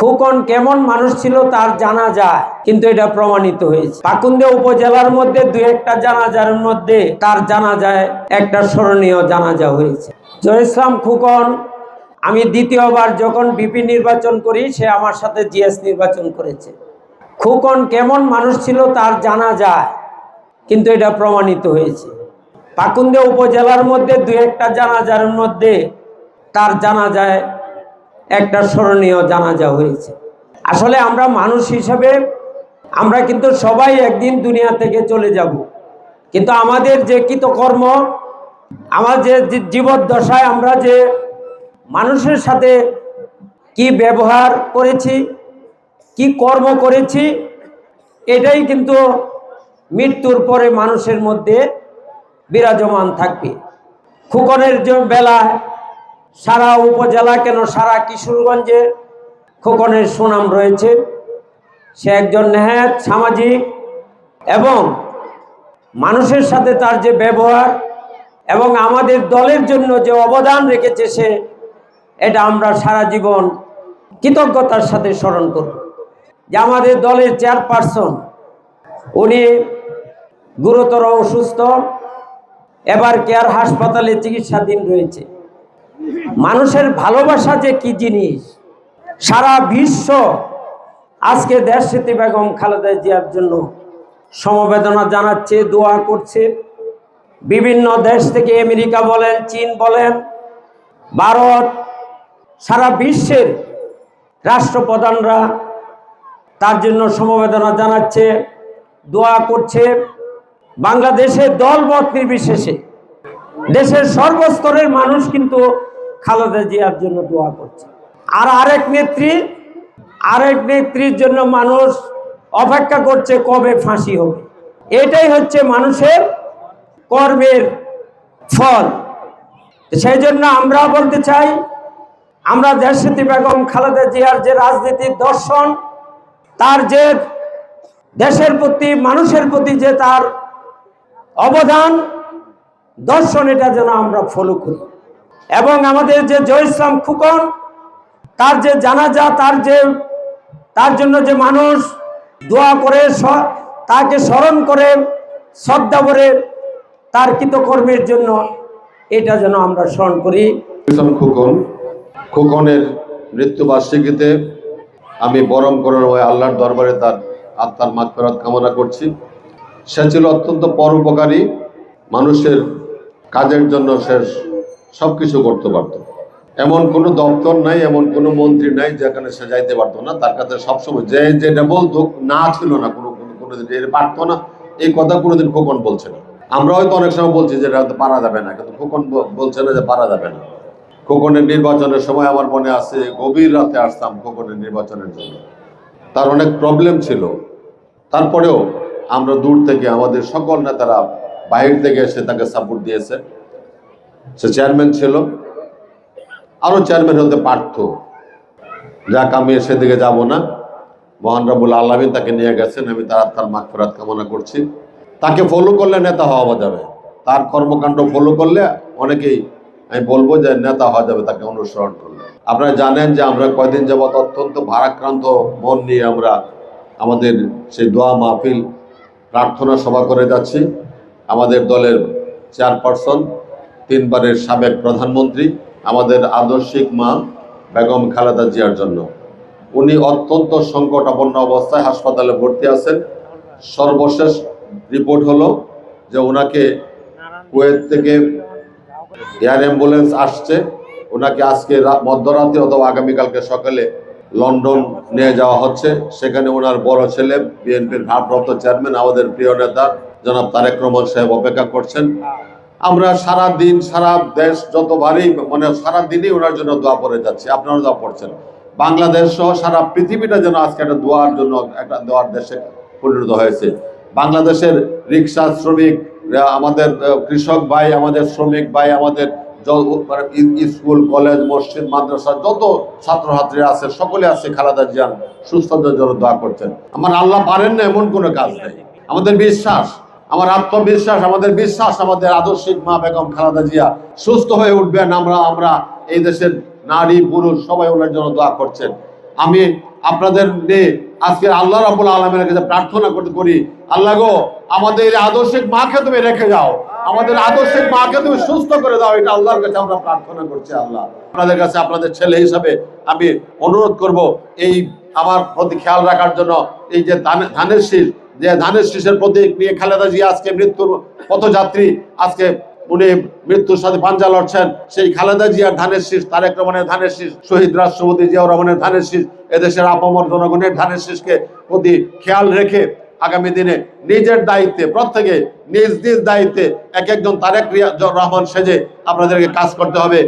খুকন কেমন মানুষ ছিল তার জানা যায়, কিন্তু এটা প্রমাণিত হয়েছে। পাকুন্দিয়া উপজেলার মধ্যে দু একটা জানাজার মধ্যে তার জানা যায়, একটা স্মরণীয় জানাজা হয়েছে। জয় ইসলাম খুকন, আমি দ্বিতীয়বার যখন বিপি নির্বাচন করি, সে আমার সাথে জিএস নির্বাচন করেছে। খুকন কেমন মানুষ ছিল তার জানা যায়, কিন্তু এটা প্রমাণিত হয়েছে। পাকুন্দিয়া উপজেলার মধ্যে দু একটা জানাজার মধ্যে তার জানা যায় একটা স্মরণীয় জানাজা হয়েছে। আসলে আমরা মানুষ হিসাবে আমরা কিন্তু সবাই একদিন দুনিয়া থেকে চলে যাব। কিন্তু আমাদের যে কৃতকর্ম, আমার যে জীবদ্দশায় আমরা যে মানুষের সাথে কি ব্যবহার করেছি, কি কর্ম করেছি, এটাই কিন্তু মৃত্যুর পরে মানুষের মধ্যে বিরাজমান থাকবে। খুকনের যে বেলায় সারা উপজেলা কেন? সারা কিশোরগঞ্জে খোকনের সুনাম রয়েছে। সে একজন নেহাত সামাজিক এবং মানুষের সাথে তার যে ব্যবহার এবং আমাদের দলের জন্য যে অবদান রেখেছে সে, এটা আমরা সারা জীবন কৃতজ্ঞতার সাথে স্মরণ করব। যে আমাদের দলের চেয়ারপারসন, উনি গুরুতর অসুস্থ, এবার কেয়ার হাসপাতালে চিকিৎসাধীন রয়েছে। মানুষের ভালোবাসা যে কি জিনিস? সারা বিশ্ব আজকে দেশ স্মৃতি বেগম খালেদা জিয়ার জন্য সমবেদনা জানাচ্ছে, দোয়া করছে। বিভিন্ন দেশ থেকে আমেরিকা বলেন, চীন বলেন, ভারত, সারা বিশ্বের রাষ্ট্রপ্রধানরা তার জন্য সমবেদনা জানাচ্ছে, দোয়া করছে। বাংলাদেশের দলমত নির্বিশেষে দেশের সর্বস্তরের মানুষ কিন্তু খালেদা জিয়ার জন্য দোয়া করছে। আর আরেক নেত্রী, আরেক নেত্রীর জন্য মানুষ অপেক্ষা করছে কবে ফাঁসি হবে। এটাই হচ্ছে মানুষের কর্মের ফল। সেই জন্য আমরা বলতে চাই, আমরা দেশনীতি বেগম খালেদা জিয়ার যে রাজনীতির দর্শন, তার যে দেশের প্রতি, মানুষের প্রতি যে তার অবদান দর্শন এটা যেন আমরা ফলো করি। এবং আমাদের যে জয় ইসলাম খুকন, তার যে জানাজা, তার যে, তার জন্য যে মানুষ দোয়া করে তাকে স্মরণ করে, শ্রদ্ধা করে, তার কৃতকর্মের জন্য এটা যেন আমরা স্মরণ করি। খোকন, খোকনের মৃত্যুবার্ষিকীতে আমি বরম করার ওই আল্লাহর দরবারে তার আত্মার মাগফিরাত কামনা করছি। সে ছিল অত্যন্ত পরোপকারী, মানুষের কাজের জন্য সে সব কিছু করতে পারত। এমন কোনো দপ্তর নাই, এমন কোনো মন্ত্রী নাই যেখানে সে যাইতে পারতো না। তার কাছে সবসময় যে যেটা বলতো না ছিল না কোনো কোনো কোনোদিন। পারতো না। এই কথা কোনোদিন খোকন বলছে না। আমরা হয়তো অনেক সময় বলছি যে এটা পারা যাবে না, কিন্তু খোকন বলছে না যে পারা যাবে না। খোকনের নির্বাচনের সময় আমার মনে আছে, গভীর রাতে আসতাম খোকনের নির্বাচনের জন্য। তার অনেক প্রবলেম ছিল। তারপরেও আমরা দূর থেকে আমাদের সকল নেতারা বাহির থেকে এসে তাকে সাপোর্ট দিয়েছে। সে চেয়ারম্যান ছিল। আরও চেয়ারম্যান হতে পারত। যাক, আমি সেদিকে যাব না। মহান রবুল আলমিন তাকে নিয়ে গেছেন। আমি তার আত্মার মাগফিরাত কামনা করছি। তাকে ফলো করলে নেতা হওয়া যাবে। তার কর্মকাণ্ড ফলো করলে অনেকেই, আমি বলব যে নেতা হওয়া যাবে তাকে অনুসরণ করলে। আপনারা জানেন যে আমরা কয়দিন যাবৎ অত্যন্ত ভারাক্রান্ত মন নিয়ে আমরা আমাদের সেই দোয়া মাহফিল প্রার্থনা সভা করে যাচ্ছি। আমাদের দলের চেয়ারপারসন, তিনবারের সাবেক প্রধানমন্ত্রী, আমাদের আদর্শিক মা বেগম খালেদা জিয়ার জন্য। উনি অত্যন্ত সংকটাপন্ন অবস্থায় হাসপাতালে ভর্তি আছেন। সর্বশেষ রিপোর্ট হলো যে ওনাকে কুয়েত থেকে এয়ার অ্যাম্বুলেন্স আসছে। ওনাকে আজকে মধ্যরাতে অথবা আগামীকালকে সকালে লন্ডন নিয়ে যাওয়া হচ্ছে। সেখানে ওনার বড় ছেলে, বিএনপির ভারপ্রাপ্ত চেয়ারম্যান, আমাদের প্রিয় নেতা, জনাব তারেক রহমান সাহেব অপেক্ষা করছেন। আমরা সারা দিন সারা দেশ যতবারই মানে সারা দিনই ওনার জন্য দোয়া পড়ে যাচ্ছি। আপনারা দোয়া পড়ছেন। বাংলাদেশ সহ সারা পৃথিবীটা যেন আজকে একটা দোয়ার জন্য, একটা দোয়ার দেশে পরিণত হয়েছে। বাংলাদেশের রিক্সা শ্রমিক, আমাদের কৃষক ভাই, আমাদের শ্রমিক ভাই, আমাদের স্কুল, কলেজ, মসজিদ, মাদ্রাসা, যত ছাত্রছাত্রী আছে, সকলে আছে, খালেদা জিয়ান সুস্থতার জন্য দোয়া করছেন। আমার আল্লাহ পারেন না এমন কোনো কাজ নেই। আমাদের বিশ্বাস, আমার আত্মবিশ্বাস, আমাদের বিশ্বাস, আমাদের আদর্শিক মা বেগম খালাদা জিয়া সুস্থ হয়ে উঠবেন, আমরা আমরা এই দেশের নারী, পুরুষ সবাই ওনার জন্য দোয়া করছেন। আমি আপনাদের নিয়ে আজকে আল্লাহ রাবুল আলমের কাছে প্রার্থনা করতে করি, আল্লাহ গো, আমাদের আদর্শিক মাকে তুমি রেখে যাও। আমাদের আদর্শিক মাকে তুমি সুস্থ করে দাও, এটা আল্লাহর কাছে আমরা প্রার্থনা করছি, আল্লাহ। আপনাদের কাছে আপনাদের ছেলে হিসাবে আমি অনুরোধ করব এই আমার প্রতি খেয়াল রাখার জন্য, এই যে ধানের শীষ, যে ধানের শীষের প্রতীক নিয়ে খালেদা জিয়া আজকে মৃত্যুর পথযাত্রী, আজকে উনি মৃত্যুর সাথে পাঞ্জা লড়ছেন, সেই খালেদা জিয়ার ধানের শীষ, তারেক রহমানের ধানের শীষ, শহীদ রাষ্ট্রপতি জিয়াউর রহমানের ধানের শীষ, এদেশের আপামর জনগণের ধানের শীষকে প্রতি খেয়াল রেখে আগামী দিনে নিজের দায়িত্বে, প্রত্যেকে নিজ নিজ দায়িত্বে এক একজন তারেক রহমান সেজে আপনাদেরকে কাজ করতে হবে।